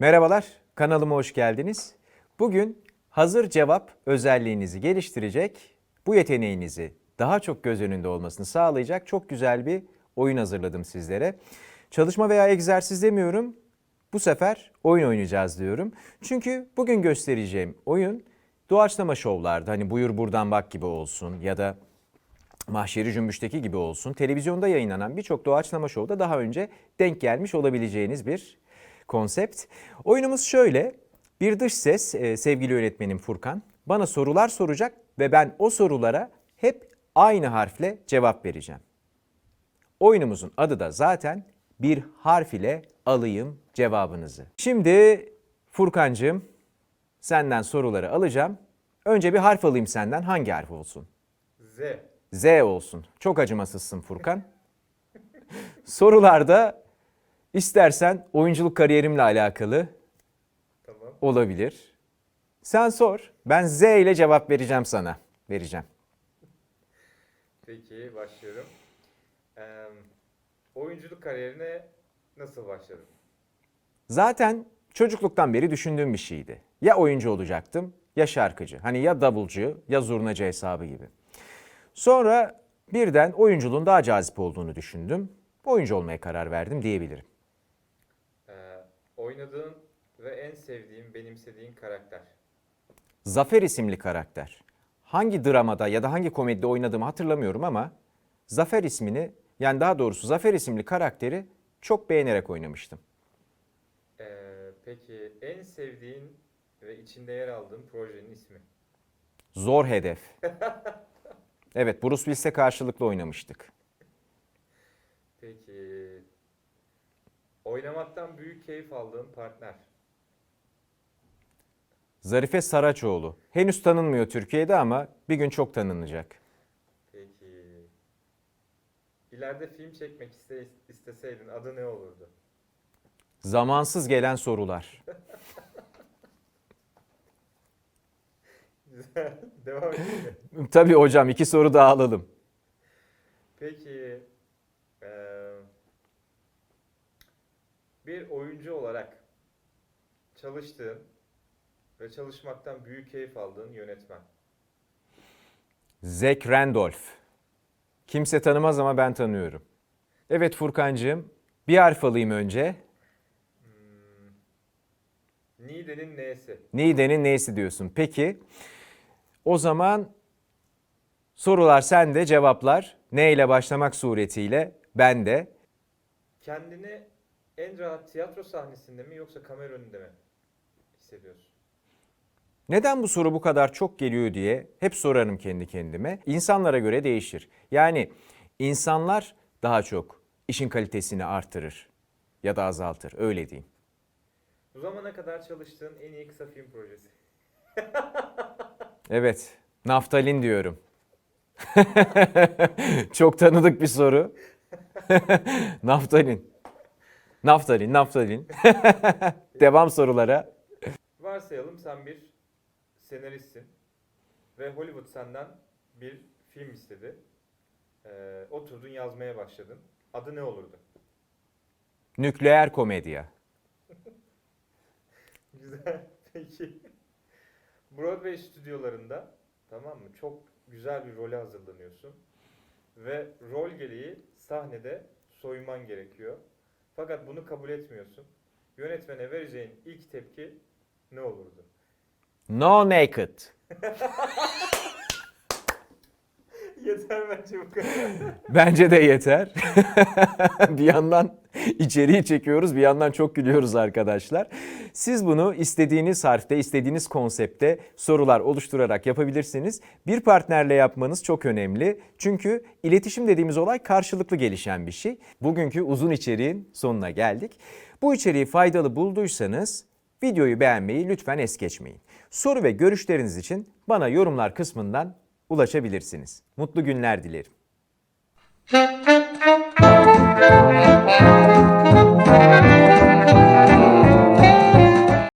Merhabalar, kanalıma hoş geldiniz. Bugün hazır cevap özelliğinizi geliştirecek, bu yeteneğinizi daha çok göz önünde olmasını sağlayacak çok güzel bir oyun hazırladım sizlere. Çalışma veya egzersiz demiyorum, bu sefer oyun oynayacağız diyorum. Çünkü bugün göstereceğim oyun doğaçlama şovlarda hani buyur buradan bak gibi olsun ya da Mahşeri Cümbüş'teki gibi olsun. Televizyonda yayınlanan birçok doğaçlama şovda daha önce denk gelmiş olabileceğiniz bir konsept. Oyunumuz şöyle. Bir dış ses e, sevgili yönetmenim Furkan bana sorular soracak ve ben o sorulara hep aynı harfle cevap vereceğim. Oyunumuzun adı da zaten bir harf ile alayım cevabınızı. Şimdi Furkancığım senden soruları alacağım. Önce bir harf alayım senden. Hangi harf olsun? Z. Z olsun. Çok acımasızsın Furkan. Sorularda istersen oyunculuk kariyerimle alakalı Tamam. olabilir. Sen sor. Ben Z ile cevap vereceğim sana. Vereceğim. Peki başlıyorum. Ee, oyunculuk kariyerine nasıl başladın? Zaten çocukluktan beri düşündüğüm bir şeydi. Ya oyuncu olacaktım ya şarkıcı. Hani ya davulcu ya zurnacı hesabı gibi. Sonra birden oyunculuğun daha cazip olduğunu düşündüm. Oyuncu olmaya karar verdim diyebilirim. Oynadığın ve en sevdiğin, benimsediğin karakter. Zafer isimli karakter. Hangi dramada ya da hangi komedide oynadığımı hatırlamıyorum ama Zafer ismini yani daha doğrusu Zafer isimli karakteri çok beğenerek oynamıştım. Ee, peki en sevdiğin ve içinde yer aldığın projenin ismi? Zor hedef. Evet Bruce Willis'e karşılıklı oynamıştık. Peki oynamaktan büyük keyif aldığın partner? Zarife Saraçoğlu. Henüz tanınmıyor Türkiye'de ama bir gün çok tanınacak. Peki ileride film çekmek iste, isteseydin adı ne olurdu? Zamansız gelen sorular. Güzel. Devam edelim. Tabii hocam iki soru daha alalım. Peki bir oyuncu olarak çalıştığın ve çalışmaktan büyük keyif aldığın yönetmen. Zack Randolph. Kimse tanımaz ama ben tanıyorum. Evet Furkancığım bir harf alayım önce. Nide'nin N'si. Niğde'nin neysi diyorsun. Peki o zaman sorular sende cevaplar ne ile başlamak suretiyle ben de. Kendini en rahat tiyatro sahnesinde mi yoksa kamera önünde mi hissediyorsun? Neden bu soru bu kadar çok geliyor diye hep sorarım kendi kendime. İnsanlara göre değişir. Yani insanlar daha çok işin kalitesini artırır ya da azaltır öyle diyeyim. Bu zamana kadar çalıştığın en iyi kısa film projesi. Evet, naftalin diyorum. Çok tanıdık bir soru. naftalin. Naftalin, naftalin. Devam sorulara. Varsayalım sen bir senaristsin ve Hollywood senden bir film istedi. Eee, oturdun yazmaya başladın. Adı ne olurdu? Nükleer komedya. Güzel. Peki. Broadway stüdyolarında tamam mı? Çok güzel bir role hazırlanıyorsun. Ve rol gereği sahnede soyman gerekiyor. Fakat bunu kabul etmiyorsun. Yönetmene vereceğin ilk tepki ne olurdu? No naked. Yeter bence bu kadar. Bence de yeter. bir yandan içeriği çekiyoruz, bir yandan çok gülüyoruz arkadaşlar. Siz bunu istediğiniz harfte, istediğiniz konsepte sorular oluşturarak yapabilirsiniz. Bir partnerle yapmanız çok önemli. Çünkü iletişim dediğimiz olay karşılıklı gelişen bir şey. Bugünkü uzun içeriğin sonuna geldik. Bu içeriği faydalı bulduysanız videoyu beğenmeyi lütfen es geçmeyin. Soru ve görüşleriniz için bana yorumlar kısmından ulaşabilirsiniz. Mutlu günler dilerim. Thank you.